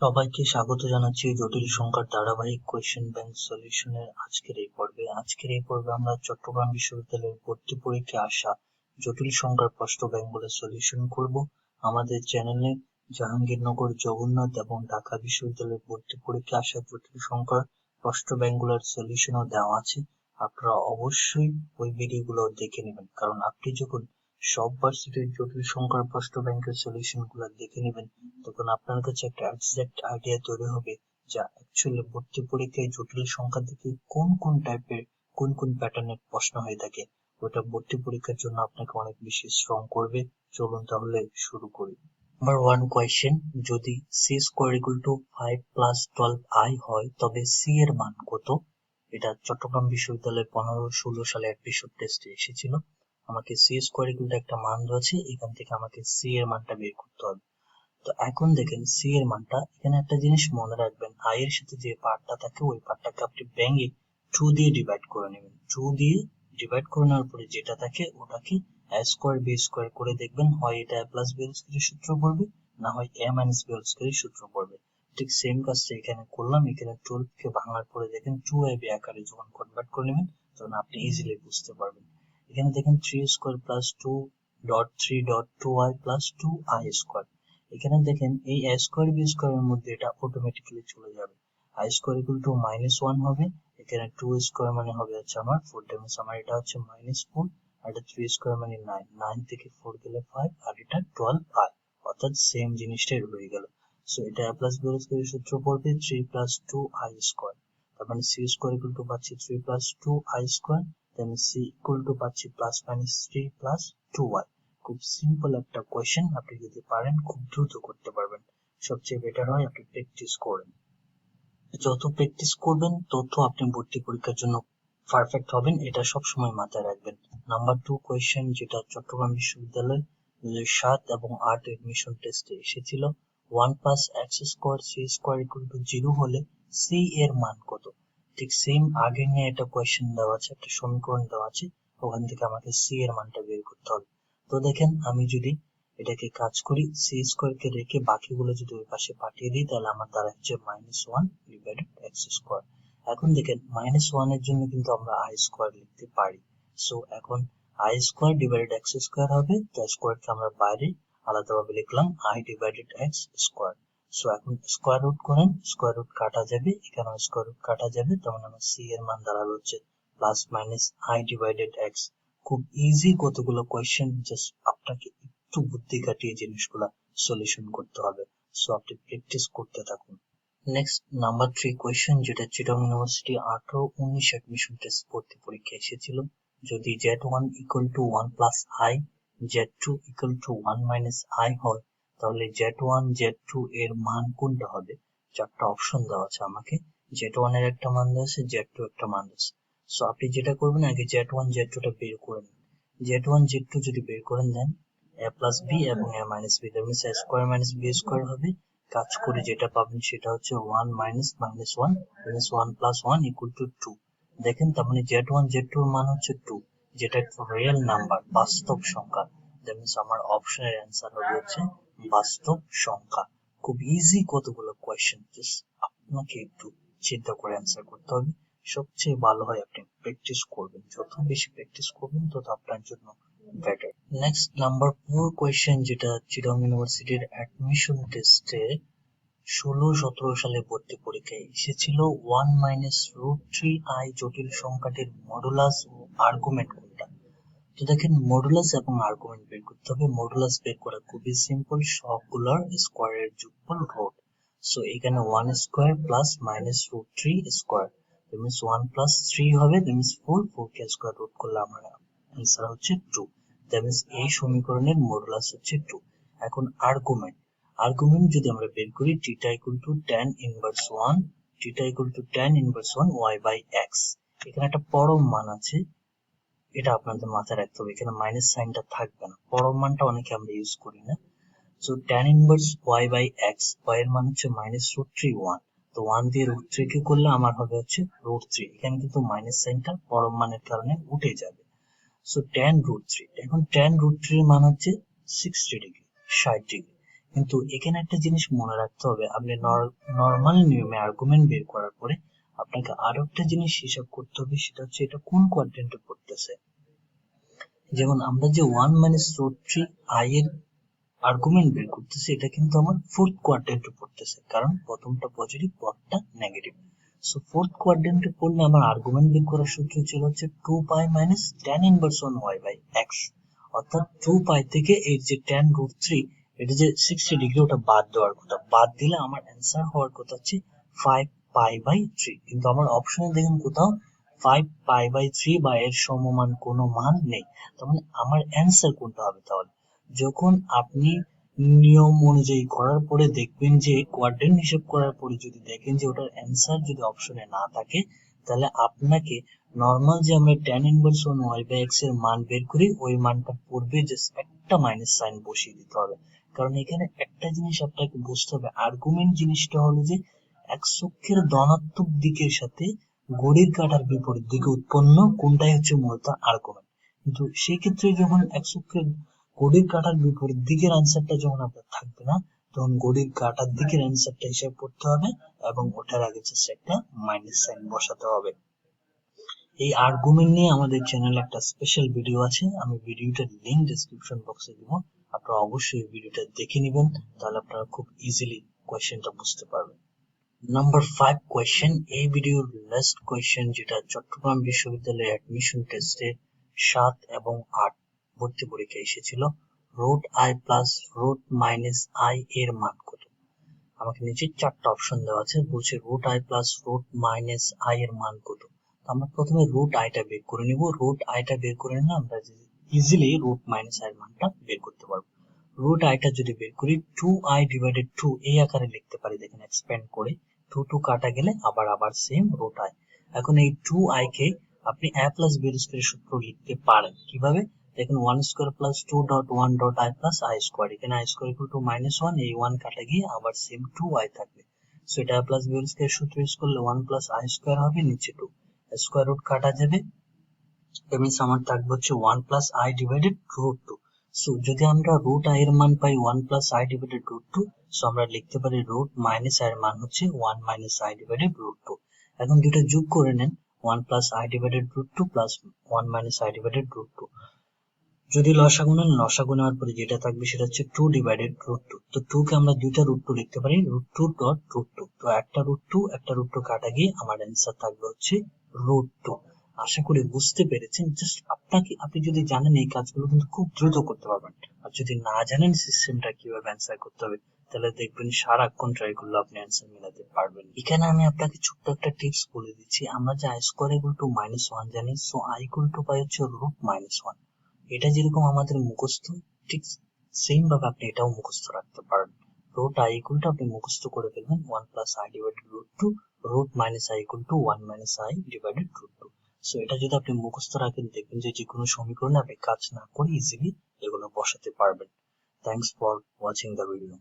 সবাইকে স্বাগত জানাচ্ছি জটিল সংখ্যার ধারাবাহিক কোয়েশ্চেন ব্যাংক সলিউশনের আজকের এই পর্বে। আজকের এই পর্বে আমরা চট্টগ্রাম বিশ্ববিদ্যালয়ের ভর্তি পরীক্ষায় আসা জটিল সংখ্যার প্রশ্ন ব্যাংকগুলোর সলিউশন করব। আমাদের চ্যানেলে জাহাঙ্গীরনগর, জগন্নাথ এবং ঢাকা বিশ্ববিদ্যালয়ের ভর্তি পরীক্ষায় আসা জটিল সংখ্যার প্রশ্ন ব্যাংকগুলোর সলিউশনও দেওয়া আছে। আপনারা অবশ্যই ওই ভিডিওগুলো দেখে নেবেন। কারণ আপনি যখন সব ভার্সিটির জটিল সংখ্যার প্রশ্ন ব্যাংকের সলিউশনগুলো দেখে নেবেন। তখন আপনার কাছে একটা এক্সাক্ট আইডিয়া তৈরি হবে যা অ্যাকচুয়ালি ভর্তি পরীক্ষায় জটিল সংখ্যা থেকে কোন কোন টাইপের কোন কোন প্যাটার্নের প্রশ্ন হয়ে থাকে। ওটা ভর্তি পরীক্ষার জন্য আপনাকে অনেক বেশি স্ট্রং করবে। চলুন তাহলে শুরু করি। নাম্বার ওয়ান কোয়েশ্চেন যদি C square equal to five plus twelve I হয়, তবে সি এর মান কত? এটা চট্টগ্রাম বিশ্ববিদ্যালয়ের পনেরো ষোলো সালে অ্যাডমিশন টেস্টে এসেছিল। আমাকে সি স্কোয়ার ইকুয়াল একটা মান রয়েছে, এখান থেকে আমাকে সি এর মানটা বের করতে হবে। তো এখন দেখেন সি এর মানটা, এখানে একটা জিনিস মনে রাখবেন আই এর সাথে যে পার্টটা থাকে, ওই পার্টটাকে আপনি ব্যাঙ্গে টু দিয়ে ডিভাইড করে নেবেন। টু দিয়ে ডিভাইড করে নেওয়ার পরে যেটা থাকে, ওটাকে এ স্কোয়ার বি স্কোয়ার করে দেখবেন, হয় এটা এ প্লাস বি স্কোয়ারের সূত্র পড়বে, না হয় এ মাইনাস বি স্কোয়ারের সূত্র পড়বে। ঠিক সেম কাজটা এখানে করলাম, এখানে টুয়েলভ কে ভাঙার পরে দেখেন টু এ বি আকারে যখন কনভার্ট করে নেবেন, তখন আপনি ইজিলি বুঝতে পারবেন। এখানে দেখেন three square plus two dot three dot two Y plus two I square এখানে দেখেন এই এ স্কোয়ার বি স্কোয়ারের মধ্যে এটা অটোমেটিক্যালি চলে যাবে। I square equal to minus one হবে। এখানে টু স্কোয়ার মানে হবে হচ্ছে আমার ফোর টাইমস আমার এটা হচ্ছে মাইনাস ফোর আর এটা থ্রি স্কোয়ার মানে নাইন নাইন থেকে ফোর গেলে ফাইভ আর এটা টুয়েলভ আই অর্থাৎ সেম জিনিসটাই রয়ে গেল। সো এটা এ প্লাস বি স্কোয়ারের সূত্র পড়বে three plus two I square তার মানে সি স্কোয়ার ইকুয়াল টু পাচ্ছি three plus two I square then C equal to পাচ্ছি plus minus three plus two খুব সিম্পল একটা কোয়েশ্চেন আপনি যদি পারেন, খুব দ্রুত করতে পারবেন। সবচেয়ে বেটার হয় আপনি প্র্যাকটিস করেন যত প্র্যাকটিস করবেন, তত আপনি ভর্তি পরীক্ষার জন্য পারফেক্ট হবেন। এটা সব সময় মাথায় রাখবেন। নাম্বার টু কোয়েশ্চেন যেটা চট্টগ্রাম বিশ্ববিদ্যালয় দুই সাত এবং আট এডমিশন টেস্টে এসেছিল one plus X square C square equal to zero হলে সি এর মান কত? ঠিক সেম আগে নিয়ে একটা কোয়েশ্চেন দেওয়া আছে, একটা সমীকরণ দেওয়া আছে, ওখান থেকে আমাকে সি এর মানটা বের করতে হবে। তো দেখেন, আমি যদি এটাকে কাজ করি সি স্কোয়ার কে রেখে বাকিগুলো যদি ওই পাশে পাঠিয়ে দিই, তাহলে আমার দ্বারা হচ্ছে minus one divided X square এখন দেখেন মাইনাস ওয়ানের জন্য কিন্তু আমরা আই স্কোয়ার লিখতে পারি। সো এখন I square divided X square হবে তো স্কোয়ারকে আমরা বাইরে আলাদাভাবে লিখলাম I divided X square so এখন স্কোয়ার রুট করেন স্কোয়ার রুট কাটা যাবে এখানেও স্কোয়ার রুট কাটা যাবে তখন আমার সি এর মান দাঁড়াবে হচ্ছে plus minus I divided X খুব ইজি কতগুলো কোয়েশ্চেন জাস্ট আপনাকে একটু বুদ্ধি কাটিয়ে জিনিসগুলো সলিউশন করতে হবে। সো আপনি প্র্যাকটিস করতে থাকুন। নেক্সট নাম্বার থ্রি কোয়েশ্চেন যেটা চিটং ইউনিভার্সিটি আঠারো উনিশ অ্যাডমিশন টেস্ট ভর্তি পরীক্ষা এসেছিল। যদি Z one equal to one plus I Z two equal to one minus I হয় তাহলে জেড ওয়ান, জেড টু এর মান কোনটা হবে? চারটা অপশন দেওয়া আছে আমাকে। জেড ওয়ানের একটা মান দেওয়া আছে, জেড টু একটা মান আছে। সো আপনি যেটা করবেন, আগে জেড ওয়ান, জেড টুটা বের করে নিন। জেড ওয়ান, জেড টু যদি বের করেন, দেন এ প্লাস বি এবং এ মাইনাস বি তার মানে স্কোয়ার মাইনাস বি স্কোয়ার হবে। কাজ করে যেটা পাবেন সেটা হচ্ছে one minus minus one minus one plus one equal to two দেখেন, তার মানে জেড ওয়ান, জেড টুর মান হচ্ছে টু যেটা একটা রিয়েল নাম্বার বাস্তব সংখ্যা। দ্যাট মিনস আমার অপশনের অ্যান্সার হবে হচ্ছে বাস্তব সংখ্যা। খুব ইজি কতগুলো কোয়েশ্চেন জাস্ট আপনাকে একটু চিন্তা করে অ্যান্সার করতে হবে। সবচেয়ে ভালো হয় আপনি প্র্যাকটিস করবেন। যত বেশি প্র্যাকটিস করবেন, তত আপনার জন্য better next number four question যেটা চিরং ইউনিভার্সিটির অ্যাডমিশন টেস্টে ষোলো সতেরো সালে ভর্তি পরীক্ষায় এসেছিল। One minus root three I জটিল সংখ্যাটির মডুলাস ও আর্গুমেন্ট তো দেখেন মডুলাস এবং আর্গুমেন্ট বের করতে হবে। মডুলাস বের করা খুবই সিম্পল সবগুলোর স্কোয়ারের যোগফল রুট সো এখানে one square plus minus root three square means one plus three হবে মিনস ফোর কে স্কোয়ার রুট করলে আমার অ্যান্সার হচ্ছে টু দ্যাট মিনস এই সমীকরণের মডুলাস হচ্ছে টু এখন আর্গুমেন্ট আর্গুমেন্ট যদি আমরা বের করি theta equal to tan inverse one theta equal to tan inverse one Y by X এখানে একটা পরম মান আছে। এটা আপনাদের মাথায় রাখতে হবে। এখানে মাইনাস সাইনটা থাকবে না। পরম মানটা অনেকে আমরা ইউজ করি না। So tan inverse Y by X Y এর মান হচ্ছে মাইনাস রুট থ্রি ওয়ান তো ওয়ান দিয়ে রুট থ্রি কে করলে আমার হবে হচ্ছে রুট থ্রি এখানে কিন্তু মাইনাস সাইনটা পরম মানের কারণে উঠে যাবে। সো টেন রুট থ্রি এখন টেন রুট থ্রির মান হচ্ছে সিক্সটি ডিগ্রি ষাট ডিগ্রি কিন্তু এখানে একটা জিনিস মনে রাখতে হবে। আপনি নর্মাল নিয়মে আর্গুমেন্ট বের করার পরে আপনাকে আরও একটা জিনিস হিসাব করতে হবে, সেটা হচ্ছে এটা কোন কোয়াড্রেন্টে পড়তেছে। যেমন আমরা যে one minus root three I এর আর্গুমেন্ট বের করতেছি, এটা কিন্তু আমার ফোর্থ কোয়াড্রেন্টে পড়তেছে, কারণ প্রথমটা পজিটিভ পরটা নেগেটিভ সো ফোর্থ কোয়াড্রেন্টে পড়লে আমার আর্গুমেন্ট বের করার সূত্র ছিল হচ্ছে two pi minus tan inverse one Y by X অর্থাৎ টু পাই থেকে এর যে টেন রুট থ্রি এটা যে সিক্সটি ডিগ্রি ওটা বাদ দেওয়ার কথা। বাদ দিলে আমার অ্যান্সার হওয়ার কথা হচ্ছে ফাইভ পাই বাই থ্রি। কিন্তু আমার অপশনে দেখেন কোথাও ফাইভ পাই বাই থ্রি বা এর সমমান কোনো মান নেই। তার মানে আমার অ্যান্সার কোনটা হবে তাহলে? যখন আপনি নিয়ম অনুযায়ী করার পরে দেখবেন যে কোয়াড্রেন্ট হিসেব করার পরে যদি দেখেন যে ওটার অ্যান্সার যদি অপশনে না থাকে, তাহলে আপনাকে নর্মাল যে আমরা tan inverse one Y by এক্সের মান বের করি, ওই মানটা পড়বে জাস্ট একটা মাইনাস সাইন বসিয়ে দিতে হবে। কারণ এখানে একটা জিনিস আপনাকে বুঝতে হবে। আর্গুমেন্ট জিনিসটা হলো যে এক সক্ষের ধনাত্মক দিকের সাথে ঘড়ির কাটার বিপরীত দিকে উৎপন্ন, কোনটাই হচ্ছে মূলত আর্গুমেন্ট। কিন্তু সেই ক্ষেত্রে যখন এক সক্ষের ঘড়ির কাটার বিপরীত দিকের অ্যান্সারটা যখন আপনার থাকবে না, তখন ঘড়ির কাটার দিকের অ্যান্সারটা হিসাব করতে হবে এবং ওটার আগে জাস্ট একটা মাইনাস সাইন বসাতে হবে। এই আর্গুমেন্ট নিয়ে আমাদের চ্যানেলে একটা স্পেশাল ভিডিও আছে, আমি ভিডিওটার লিংক ডেসক্রিপশন বক্সে দিব। আপনারা অবশ্যই ভিডিওটা দেখে নেবেন, তাহলে আপনারা খুব ইজিলি কোয়েশ্চেনটা বুঝতে পারবেন। নাম্বার ফাইভ কোয়েশ্চেন এই ভিডিওর লাস্ট কোয়েশ্চেন যেটা চট্টগ্রাম বিশ্ববিদ্যালয়ের অ্যাডমিশন টেস্টে সাত এবং আট ভর্তি পরীক্ষা এসেছিল। Root I plus root minus I এর মান কত? আমাকে নিচে চারটা অপশন দেওয়া আছে, বলছে root I plus root minus I এর মান কত? আমরা প্রথমে রুট আইটা বের করে নিব। রুট আইটা বের করে নিলে আমরা ইজিলি রুট মাইনাস আই এর মানটা বের করতে পারব। রুট আইটা যদি বের করি টু আই ডিভাইডেড টু এই আকারে লিখতে পারি, দেখেন এক্সপ্যান্ড করে। টু টু কাটা গেলে আবার আবার সেম রুট আই এখন এই টু আই কে আপনি এ প্লাস বি স্কোয়ার সূত্র লিখতে পারেন। কীভাবে? দেখেন one square plus two dot one dot I plus I square এখানে I square equal to minus one এই ওয়ান কাটা গিয়ে আবার সেম টু আই থাকবে। সো এটা প্লাস বি স্কোয়ার সূত্র ইউজ করলে ওয়ান প্লাস আই স্কোয়ার হবে, নিচে টু স্কোয়ার রুট কাটা যাবে। মিনস আমার থাকবে হচ্ছে one plus I divided root two so যদি আমরা রুট আই এর মান পাই one plus I divided root two so আমরা লিখতে পারি রুট মাইনাস আই এর মান হচ্ছে one minus I divided root two এখন দুটো যোগ করে নেন one plus I divided root two plus one minus I divided root two যদি লসাগু নেন, লসাগু নেওয়ার পরে যেটা থাকবে সেটা হচ্ছে টু ডিভাইডেড রুট টু তো টু কে আমরা দুইটা রুট টু লিখতে পারি root two dot root two তো একটা রুট টু একটা রুট টু কাটা গিয়ে আমার অ্যান্সার থাকবে হচ্ছে রুট টু আশা করি বুঝতে পেরেছেন। জাস্ট আপনাকে, আপনি যদি জানেন এই কাজগুলো কিন্তু খুব দ্রুত করতে পারবেন। আর যদি না জানেন সিস্টেমটা কীভাবে অ্যান্সার করতে হবে, তাহলে দেখবেন সারাক্ষণ ট্রাই করলে আপনি অ্যান্সার মেলাতে পারবেন। এখানে আমি আপনাকে ছোট্ট একটা টিপস বলে দিচ্ছি। আমরা যে I square equal to minus one জানি সো আই ইকুয়াল টু পাই হচ্ছে রুট মাইনাস ওয়ান এটা যেরকম আমাদের মুখস্থ, ঠিক সেম ভাবে আপনি এটাও মুখস্থ রাখতে পারেন। রুট আই ইকুয়াল টু আপনি মুখস্থ করে ফেলবেন। One plus I divided root two root minus I equal to one minus I divided root two so এটা যদি আপনি মুখস্থ রাখেন, দেখবেন যে যে কোনো সমীকরণে আপনি কাজ না করে ইজিলি এগুলো বসাতে পারবেন। Thanks for watching the video